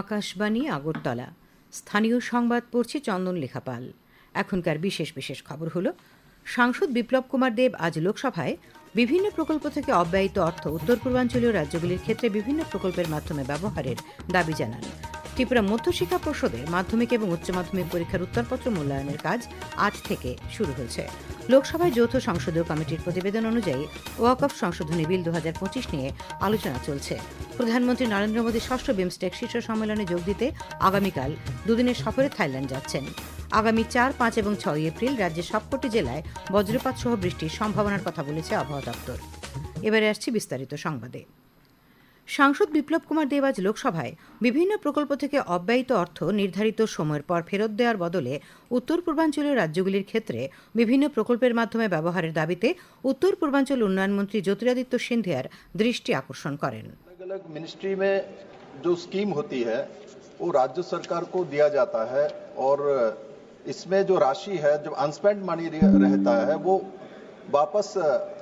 আকাশবাণী আগরতলা। স্থানীয় সংবাদ পড়ছে চন্দন লেখাপাল। এখনকার বিশেষ বিশেষ খবর হলো, সাংসদ বিপ্লব কুমার দেব আজ লোকসভায় বিভিন্ন প্রকল্প থেকে অব্যয়িত অর্থ উত্তর পূর্বাঞ্চলীয় রাজ্যগুলির ক্ষেত্রে বিভিন্ন প্রকল্পের মাধ্যমে ব্যবহারের দাবি জানান। ত্রিপুরা মধ্যশিক্ষা পর্ষদে মাধ্যমিক এবং উচ্চ মাধ্যমিক পরীক্ষার উত্তরপত্র মূল্যায়নের কাজ আজ থেকে শুরু হয়েছে। লোকসভায় যৌথ সংসদীয় কমিটির প্রতিবেদন অনুযায়ী ওয়াকফ সংশোধনী বিল দুহাজার পঁচিশ নিয়ে আলোচনা চলছে। প্রধানমন্ত্রী নরেন্দ্র মোদী ষষ্ঠ বিমস্টেক শীর্ষ সম্মেলনে যোগ দিতে আগামীকাল দুদিনের সফরে থাইল্যান্ড যাচ্ছেন। আগামী চার, পাঁচ এবং ছয় এপ্রিল রাজ্যের সবকটি জেলায় বজ্রপাত সহ বৃষ্টির সম্ভাবনার কথা বলেছে আবহাওয়া দপ্তর। এবারে আসছি বিস্তারিত সংবাদে। সাংসদ বিপ্লব কুমার দেব আজ লোকসভায় বিভিন্ন প্রকল্প থেকে অব্যয়িত অর্থ নির্ধারিত সময়ের পর ফেরত দেওয়ার বদলে উত্তর পূর্বাঞ্চলীয় রাজ্যগুলির ক্ষেত্রে বিভিন্ন প্রকল্পের মাধ্যমে ব্যবহারের দাবিতে উত্তর পূর্বাঞ্চল উন্নয়ন মন্ত্রী জ্যোতিরাদিত্য সিন্ধিয়ার দৃষ্টি আকর্ষণ করেন अलग अलग मिनिस्ट्री में जो स्कीम होती है वो राज्य सरकार को दिया जाता है और इसमें जो राशि है जो अनस्पेंड मनी रहता है वो वापस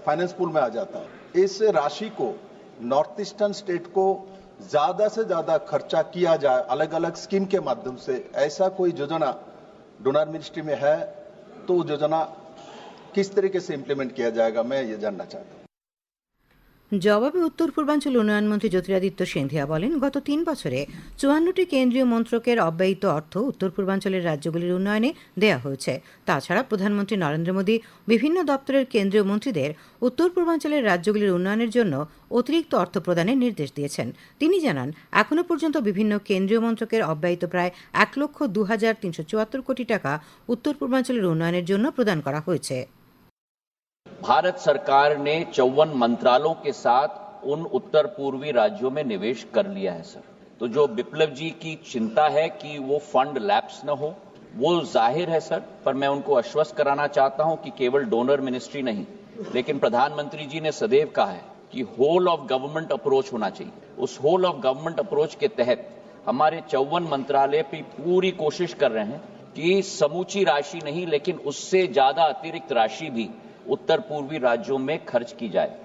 फाइनेंस पूल में आ जाता है इस राशि को नॉर्थ ईस्टर्न स्टेट को ज़्यादा से ज़्यादा खर्चा किया जाए अलग अलग स्कीम के माध्यम से, ऐसा कोई योजना डोनर मिनिस्ट्री में है तो योजना किस तरीके से इम्प्लीमेंट किया जाएगा, मैं ये जानना चाहता हूँ। জবাবে উত্তর পূর্বাঞ্চল উন্নয়ন মন্ত্রী জ্যোতিরাদিত্য সিন্ধিয়া বলেন, গত তিন বছরে চুয়ান্নটি কেন্দ্রীয় মন্ত্রকের অব্যয়িত অর্থ উত্তর পূর্বাঞ্চলের রাজ্যগুলির উন্নয়নে দেয়া হয়েছে। তাছাড়া প্রধানমন্ত্রী নরেন্দ্র মোদী বিভিন্ন দপ্তরের কেন্দ্রীয় মন্ত্রীদের উত্তর পূর্বাঞ্চলের রাজ্যগুলির উন্নয়নের জন্য অতিরিক্ত অর্থ প্রদানের নির্দেশ দিয়েছেন। তিনি জানান এখনও পর্যন্ত বিভিন্ন কেন্দ্রীয় মন্ত্রকের অব্যয়িত প্রায় এক লক্ষ দু হাজার তিনশো চুয়াত্তর কোটি টাকা উত্তর পূর্বাঞ্চলের উন্নয়নের জন্য প্রদান করা হয়েছে। भारत सरकार ने चौवन मंत्रालयों के साथ उन उत्तर पूर्वी राज्यों में निवेश कर लिया है, सर। तो जो विप्लव जी की चिंता है कि वो फंड लैप्स न हो, वो ज़ाहिर है, सर। पर मैं उनको आश्वस्त कराना चाहता हूँ कि केवल डोनर मिनिस्ट्री नहीं, लेकिन प्रधानमंत्री जी ने सदैव कहा है कि होल ऑफ़ गवर्नमेंट अप्रोच होना चाहिए। उस होल ऑफ़ गवर्नमेंट अप्रोच के तहत हमारे चौवन मंत्रालय भी पूरी कोशिश कर रहे हैं कि समूची राशि नहीं, लेकिन उससे ज़्यादा अतिरिक्त राशि भी उत्तर पूर्वी राज्यों में खर्च की जाए।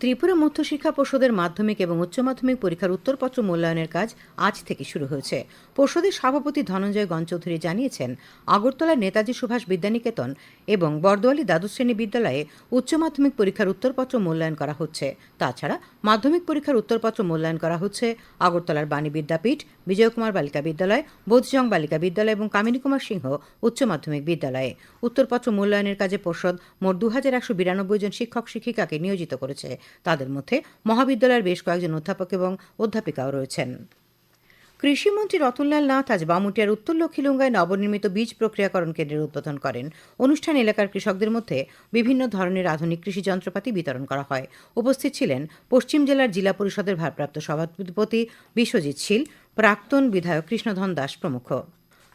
ত্রিপুরা মধ্যশিক্ষা পর্ষদের মাধ্যমিক এবং উচ্চ মাধ্যমিক পরীক্ষার উত্তরপত্র মূল্যায়নের কাজ আজ থেকে শুরু হয়েছে। পর্ষদের সভাপতি ধনঞ্জয় গণচৌধুরী জানিয়েছেন, আগরতলার নেতাজি সুভাষ বিদ্যানিকেতন এবং বরদোয়ালি দ্বাদশ শ্রেণি বিদ্যালয়ে উচ্চ মাধ্যমিক পরীক্ষার উত্তরপত্র মূল্যায়ন করা হচ্ছে। তাছাড়া মাধ্যমিক পরীক্ষার উত্তরপত্র মূল্যায়ন করা হচ্ছে আগরতলার বাণী বিদ্যাপীঠ, বিজয়কুমার বালিকা বিদ্যালয়, বোধজং বালিকা বিদ্যালয় এবং কামিনী কুমার সিংহ উচ্চ মাধ্যমিক বিদ্যালয়ে। উত্তরপত্র মূল্যায়নের কাজে পর্ষদ মোট দু একশো বিরানব্বই জন শিক্ষক শিক্ষিকাকে নিয়োজিত করেছে। তাদের মধ্যে মহাবিদ্যালয়ের বেশ কয়েকজন অধ্যাপক এবং অধ্যাপিকাও রয়েছেন। কৃষিমন্ত্রী রতনলাল নাথ আজ বামুটিয়ার উত্তর লক্ষ্মীলুঙ্গায় নবনির্মিত বীজ প্রক্রিয়াকরণ কেন্দ্রের উদ্বোধন করেন। অনুষ্ঠান এলাকার কৃষকদের মধ্যে বিভিন্ন ধরনের আধুনিক কৃষি যন্ত্রপাতি বিতরণ করা হয়। উপস্থিত ছিলেন পশ্চিম জেলার জেলা পরিষদের ভারপ্রাপ্ত সভাপতি বিশ্বজিৎ শীল, প্রাক্তন বিধায়ক কৃষ্ণধন দাস প্রমুখ।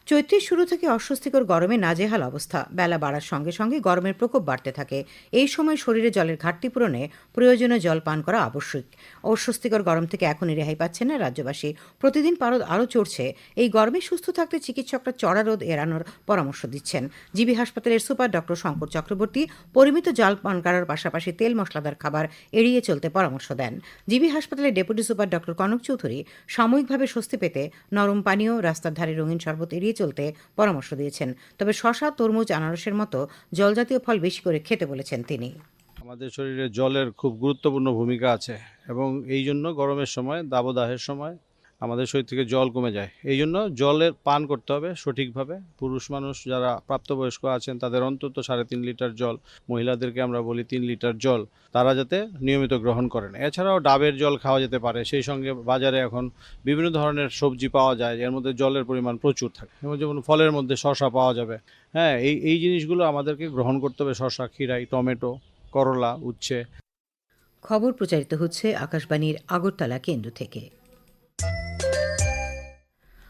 চৈত্রের শুরু থেকে অস্বস্তিকর গরমে নাজেহাল অবস্থা। বেলা বাড়ার সঙ্গে সঙ্গে গরমের প্রকোপ বাড়তে থাকে। এই সময় শরীরে জলের ঘাটতি পূরণে প্রয়োজনীয় জল পান করা আবশ্যিক। অস্বস্তিকর গরম থেকে এখনই রেহাই পাচ্ছে না রাজ্যবাসী। প্রতিদিন পারদ আরও চড়ছে। এই গরমে সুস্থ থাকতে চিকিৎসকরা চড়া রোদ এড়ানোর পরামর্শ দিচ্ছেন। জিবি হাসপাতালের সুপার ডক্টর শঙ্কর চক্রবর্তী পরিমিত জল পান করার পাশাপাশি তেল মশলাদার খাবার এড়িয়ে চলতে পরামর্শ দেন। জিবি হাসপাতালের deputy super doctor Kanak Chowdhury সাময়িকভাবে স্বস্তি পেতে নরম পানীয়, রাস্তার ধারে রঙিন শরবত এড়িয়ে চলতে পরামর্শ দিয়েছেন। তবে শশা, তরমুজ, আনারসের মতো জলজাতীয় ফল বেশি করে খেতে বলেছেন তিনি। আমাদের শরীরে জলের খুব গুরুত্বপূর্ণ ভূমিকা আছে এবং এই জন্য গরমের সময়, দাবদাহের সময় আমাদের শরীর থেকে জল কমে যায়। এই জন্য জলের পান করতে হবে সঠিকভাবে। পুরুষ মানুষ যারা প্রাপ্তবয়স্ক আছেন, তাদের অন্তত সাড়ে তিন লিটার জল, মহিলাদেরকে আমরা বলি তিন লিটার জল, তারা যাতে নিয়মিত গ্রহণ করেন। এছাড়াও ডাবের জল খাওয়া যেতে পারে। সেই সঙ্গে বাজারে এখন বিভিন্ন ধরনের সবজি পাওয়া যায়, এর মধ্যে জলের পরিমাণ প্রচুর থাকে। যেমন ফলের মধ্যে শশা পাওয়া যাবে। হ্যাঁ এই এই জিনিসগুলো আমাদেরকে গ্রহণ করতে হবে। শশা ক্ষীরাই, টমেটো, করলা, উচ্ছে। খবর প্রচারিত হচ্ছে আকাশবাণীর আগরতলা কেন্দ্র থেকে।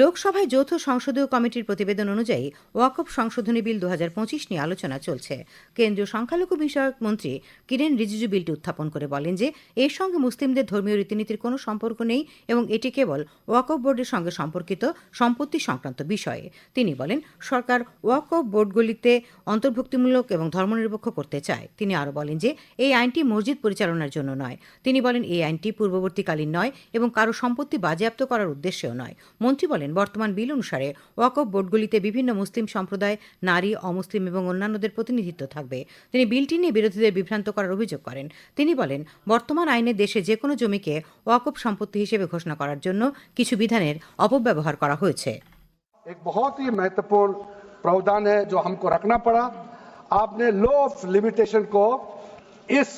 লোকসভায় যৌথ সংসদীয় কমিটির প্রতিবেদন অনুযায়ী ওয়াকফ সংশোধনী বিল দু হাজার পঁচিশ নিয়ে আলোচনা চলছে। কেন্দ্রীয় সংখ্যালঘু বিষয়ক মন্ত্রী কিরেন রিজিজু বিলটি উত্থাপন করে বলেন যে, এর সঙ্গে মুসলিমদের ধর্মীয় রীতিনীতির কোনো সম্পর্ক নেই এবং এটি কেবল ওয়াকফ বোর্ডের সঙ্গে সম্পর্কিত সম্পত্তি সংক্রান্ত বিষয়ে। তিনি বলেন, সরকার ওয়াকফ বোর্ডগুলিতে অন্তর্ভুক্তিমূলক এবং ধর্মনিরপেক্ষ করতে চায়। তিনি আরও বলেন যে, এই আইনটি মসজিদ পরিচালনার জন্য নয়। তিনি বলেন, এই আইনটি পূর্ববর্তীকালীন নয় এবং কারও সম্পত্তি বাজেয়াপ্ত করার উদ্দেশ্যেও নয়। মন্ত্রী বলেন বর্তমান বিল অনুসারে ওয়াকফ বোর্ডগুলিতে বিভিন্ন মুসলিম সম্প্রদায় নারী অমুসলিম এবং অন্যান্যদের প্রতিনিধিত্ব থাকবে তিনি বিলটি নিয়ে বিরোধীদের বিভ্রান্ত করার অভিযোগ করেন তিনি বলেন বর্তমান আইনে দেশে যে কোনো জমিকে ওয়াকফ সম্পত্তি হিসেবে ঘোষণা করার জন্য কিছু বিধানের অপব্যবহার করা হয়েছে एक बहुत ही महत्वपूर्ण प्रावधान है जो हमको रखना पड़ा आपने लो ऑफ लिमिटेशन को इस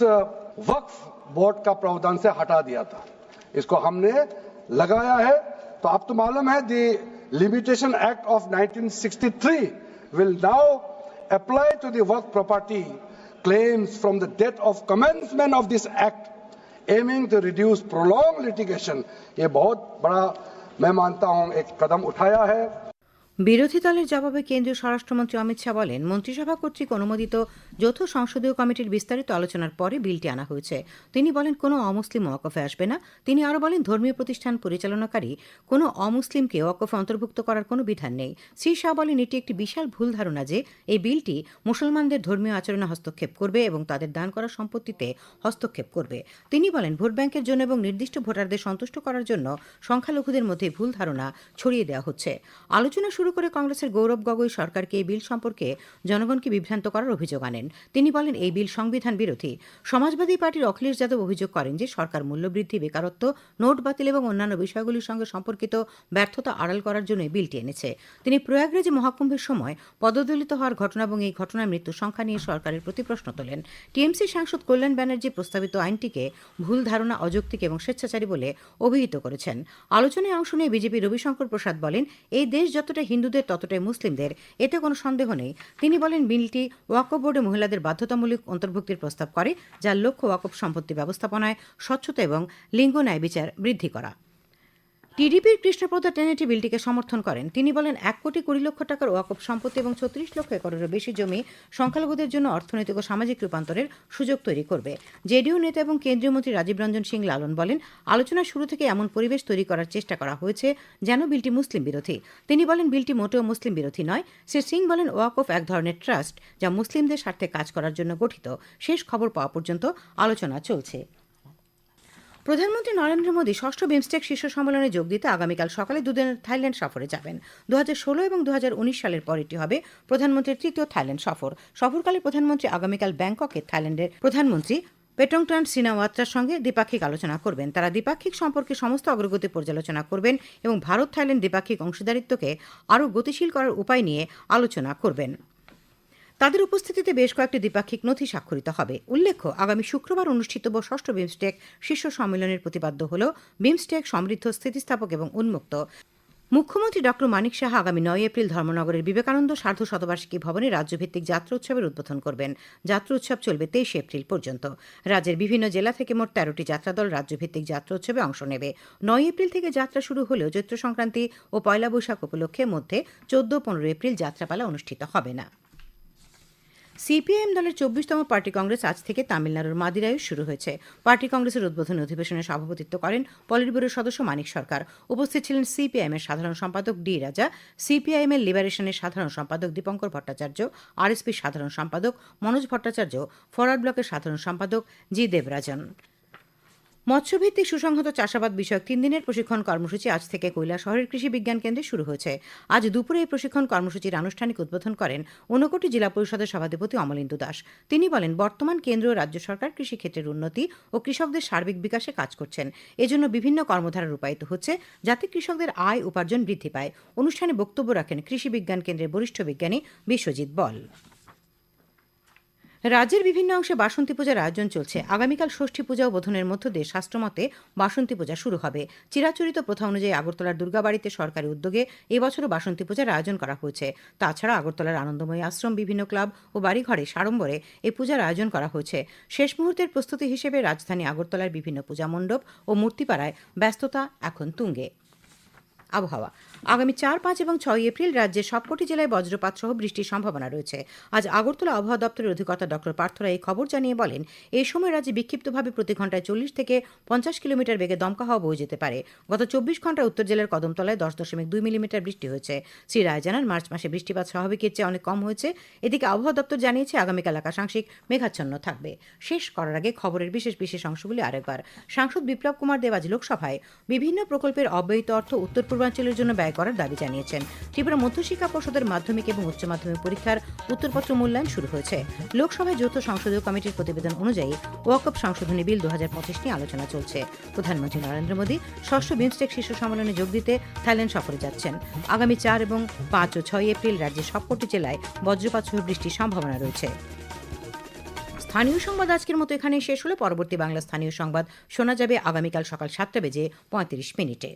वक्फ बोर्ड का प्रावधान से हटा दिया था इसको हमने लगाया है तो अब तो मालूम है the limitation act of 1963 will now apply to the work property claims from the date of commencement of this act aiming to reduce prolonged litigation ये बहुत बड़ा मैं मानता हूं एक कदम उठाया है বিরোধী দলের জবাবে কেন্দ্রীয় স্বরাষ্ট্রমন্ত্রী অমিত শাহ বলেন, মন্ত্রিসভা কর্তৃক অনুমোদিত যৌথ সংসদীয় কমিটির বিস্তারিত আলোচনার পরে বিলটি আনা হয়েছে। তিনি বলেন, কোনো অমুসলিম ওয়াকফে আসবে না। তিনি আরও বলেন, ধর্মীয় প্রতিষ্ঠান পরিচালনাকারী কোনো অমুসলিমকে ওয়াকফে অন্তর্ভুক্ত করার কোনো বিধান নেই। শ্রী শাহ বলেন, এটি একটি বিশাল ভুল ধারণা যে এই বিলটি মুসলমানদের ধর্মীয় আচরণে হস্তক্ষেপ করবে এবং তাদের দান করা সম্পত্তিতে হস্তক্ষেপ করবে। তিনি বলেন, ভোট ব্যাংকের জন্য এবং নির্দিষ্ট ভোটারদের সন্তুষ্ট করার জন্য সংখ্যালঘুদের মধ্যে ভুল ধারণা ছড়িয়ে দেওয়া হচ্ছে। আলোচনা শুরু করে কংগ্রেসের গৌরব গগৈ সরকারকে এই বিল সম্পর্কে জনগণকে বিভ্রান্ত করার অভিযোগ আনেন। তিনি বলেন, এই বিল সংবিধান বিরোধী। সমাজবাদী পার্টির অখিলেশ যাদব অভিযোগ করেন যে, সরকার মূল্যবৃদ্ধি, বেকারত্ব, নোট বাতিল এবং অন্যান্য বিষয়গুলির সঙ্গে সম্পর্কিত ব্যর্থতা আড়াল করার জন্য বিলটি এনেছে। তিনি প্রয়াগরাজে মহাকুম্ভের সময় পদদলিত হওয়ার ঘটনা এবং এই ঘটনায় মৃত্যুর সংখ্যা নিয়ে সরকারের প্রতি প্রশ্ন তোলেন। টিএমসি সাংসদ কল্যাণ ব্যানার্জি প্রস্তাবিত আইনটিকে ভুল ধারণা, অযৌক্তিক এবং স্বেচ্ছাচারী বলে অভিহিত করেছেন। আলোচনায় অংশ নিয়ে বিজেপি রবিশঙ্কর প্রসাদ বলেন, এই দেশ যতটা হিন্দুদের ততটাই মুসলিমদের, এতে কোনো সন্দেহ নেই। তিনি বলেন, বিলটি ওয়াকফ বোর্ডে মহিলাদের বাধ্যতামূলক অন্তর্ভুক্তির প্রস্তাব করে, যার লক্ষ্য ওয়াকফ সম্পত্তি ব্যবস্থাপনায় স্বচ্ছতা এবং লিঙ্গ ন্যায় বিচার বৃদ্ধি করা। টিডিপির কৃষ্ণপ্রদ টেনেটি বিলটিকে সমর্থন করেন। তিনি বলেন, এক কোটি কুড়ি লক্ষ টাকার ওয়াকফ সম্পত্তি এবং ছত্রিশ লক্ষ একরেরও বেশি জমি সংখ্যালঘুদের জন্য অর্থনৈতিক ও সামাজিক রূপান্তরের সুযোগ তৈরি করবে। জেডিইউ নেতা এবং কেন্দ্রীয় মন্ত্রী রাজীব রঞ্জন সিং লালন বলেন আলোচনা শুরু থেকে এমন পরিবেশ তৈরি করার চেষ্টা করা হয়েছে যেন বিলটি মুসলিম বিরোধী। তিনি বলেন, বিলটি মোটেও মুসলিম বিরোধী নয়। শ্রী সিং বলেন, ওয়াকফ এক ধরনের ট্রাস্ট যা মুসলিমদের স্বার্থে কাজ করার জন্য গঠিত। শেষ খবর পাওয়া পর্যন্ত আলোচনা চলছে। প্রধানমন্ত্রী নরেন্দ্র মোদী ষষ্ঠ বিমস্টেক শীর্ষ সম্মেলনে যোগ দিতে আগামীকাল সকালে দুদিনের থাইল্যান্ড সফরে যাবেন। দু হাজার ষোলো এবং দুহাজার উনিশ সালের পর এটি হবে প্রধানমন্ত্রীর তৃতীয় থাইল্যান্ড সফর। সফরকালে প্রধানমন্ত্রী আগামীকাল ব্যাংককে থাইল্যান্ডের প্রধানমন্ত্রী পেটংটান সিনাওয়াত্রার সঙ্গে দ্বিপাক্ষিক আলোচনা করবেন। তারা দ্বিপাক্ষিক সম্পর্কে সমস্ত অগ্রগতি পর্যালোচনা করবেন এবং ভারত থাইল্যান্ড দ্বিপাক্ষিক অংশীদারিত্বকে আরও গতিশীল করার উপায় নিয়ে আলোচনা করবেন। তাদের উপস্থিতিতে বেশ কয়েকটি দ্বিপাক্ষিক নথি স্বাক্ষরিত হবে। উল্লেখ্য, আগামী শুক্রবার অনুষ্ঠিতব্য ষষ্ঠ বিমস্টেক শীর্ষ সম্মেলনের প্রতিপাদ্য হল বিমস্টেক সমৃদ্ধ স্থিতিস্থাপক এবং উন্মুক্ত। মুখ্যমন্ত্রী ডক্টর মানিক সাহা আগামী নয় এপ্রিল ধর্মনগরের বিবেকানন্দ সার্ধ শতবার্ষিকী ভবনে রাজ্যভিত্তিক যাত্রা উৎসবের উদ্বোধন করবেন। যাত্রা উৎসব চলবে তেইশে এপ্রিল পর্যন্ত। রাজ্যের বিভিন্ন জেলা থেকে মোট তেরোটি যাত্রাদল রাজ্যভিত্তিক যাত্রা উৎসবে অংশ নেবে। নয় এপ্রিল থেকে যাত্রা শুরু হলেও চৈত্র সংক্রান্তি ও পয়লা বৈশাখ উপলক্ষে মধ্যে চোদ্দ পনেরো এপ্রিল যাত্রাপালা অনুষ্ঠিত হবে না। সিপিআইএম দলের চব্বিশতম পার্টি কংগ্রেস আজ থেকে তামিলনাড়ুর মাদিরায়ু শুরু হয়েছে। পার্টি কংগ্রেসের উদ্বোধনী অধিবেশনে সভাপতিত্ব করেন পলিট ব্যুরোর সদস্য মানিক সরকার। উপস্থিত ছিলেন সিপিআইএম এর সাধারণ সম্পাদক ডি রাজা সিপিআইএম এর লিবারেশনের সাধারণ সম্পাদক দীপঙ্কর ভট্টাচার্য, আরএসপির সাধারণ সম্পাদক মনোজ ভট্টাচার্য, ফরওয়ার্ড ব্লকের সাধারণ সম্পাদক জি দেবরাজন। মৎস্যভিত্তিক সুসংহত চাষাবাদ বিষয়ক তিন দিনের প্রশিক্ষণ কর্মসূচি আজ থেকে কৈলা শহরের কৃষি বিজ্ঞান কেন্দ্রে শুরু হয়েছে। আজ দুপুরে এই প্রশিক্ষণ কর্মসূচির আনুষ্ঠানিক উদ্বোধন করেন ঊনকোটি জেলা পরিষদের সভাধিপতি অমলেন্দু দাস। তিনি বলেন, বর্তমান কেন্দ্র ও রাজ্য সরকার কৃষিক্ষেত্রের উন্নতি ও কৃষকদের সার্বিক বিকাশে কাজ করছেন। এজন্য বিভিন্ন কর্মধারা রূপায়িত হচ্ছে যাতে কৃষকদের আয় উপার্জন বৃদ্ধি পায়। অনুষ্ঠানে বক্তব্য রাখেন কৃষি বিজ্ঞান কেন্দ্রের বরিষ্ঠ বিজ্ঞানী বিশ্বজিৎ বল। রাজ্যের বিভিন্ন অংশে বাসন্তী পূজার আয়োজন চলছে। আগামীকাল ষষ্ঠী পূজা ও বোধনের মধ্য দিয়ে শাস্ত্রমতে বাসন্তী পূজা শুরু হবে। চিরাচরিত প্রথা অনুযায়ী আগরতলার দুর্গাবাড়িতে সরকারি উদ্যোগে এবছরও বাসন্তী পূজার আয়োজন করা হয়েছে। তাছাড়া আগরতলার আনন্দময়ী আশ্রম, বিভিন্ন ক্লাব ও বাড়িঘরে সাড়ম্বরে এই পূজার আয়োজন করা হয়েছে। শেষ মুহূর্তের প্রস্তুতি হিসেবে রাজধানী আগরতলার বিভিন্ন পূজা মণ্ডপ ও মূর্তিপাড়ায় ব্যস্ততা এখন তুঙ্গে। আবহাওয়া। আগামী চার, পাঁচ এবং ছয় এপ্রিল রাজ্যের সবকটি জেলায় বজ্রপাত সহ বৃষ্টির সম্ভাবনা রয়েছে। আজ আগরতলা আবহাওয়া দপ্তরের অধিকর্তা ডক্টর পার্থরা এই খবর জানিয়ে বলেন এই সময় রাজ্যে বিক্ষিপ্তভাবে প্রতি ঘন্টায় চল্লিশ থেকে পঞ্চাশ কিলোমিটার বেগে দমকা হওয়া বয়ে যেতে পারে। গত চব্বিশ ঘন্টায় উত্তর জেলার কদমতলায় দশ দশমিক দুই মিলিমিটার বৃষ্টি হয়েছে। শ্রী রায় জানান মার্চ মাসে বৃষ্টিপাত স্বাভাবিকের চেয়ে অনেক কম হয়েছে। এদিকে আবহাওয়া দপ্তর জানিয়েছে, আগামীকাল আকাশাংশিক মেঘাচ্ছন্ন থাকবে। শেষ করার আগে খবরের বিশেষ বিশেষ অংশগুলি আরেকবার। সাংসদ বিপ্লব কুমার দেব আজ লোকসভায় বিভিন্ন প্রকল্পের অব্যয়িত অর্থ উত্তর পূর্বাঞ্চলের জন্য ব্যয় করার দাবি জানিয়েছেন। ত্রিপুরা মধ্যশিক্ষা পর্ষদের মাধ্যমিক এবং উচ্চ মাধ্যমিক পরীক্ষার উত্তরপত্র মূল্যায়ন শুরু হয়েছে। লোকসভায় যৌথ সংসদীয় কমিটির প্রতিবেদন অনুযায়ী ওয়াকআপ সংশোধনী বিল দু নিয়ে আলোচনা চলছে। প্রধানমন্ত্রী নরেন্দ্র মোদী ষষ্ঠ বিমস্টেক শীর্ষ সম্মেলনে যোগ দিতে থাইল্যান্ড সফরে যাচ্ছেন। আগামী চার এবং পাঁচ ও ছয় এপ্রিল রাজ্যের সবকটি জেলায় বজ্রপাত সহ বৃষ্টির সম্ভাবনা রয়েছে। স্থানীয় সংবাদ আজকের মতো এখানেই শেষ হলে। পরবর্তী বাংলা স্থানীয় সংবাদ শোনা যাবে আগামীকাল সকাল সাতটা বেজে পঁয়ত্রিশ মিনিটে।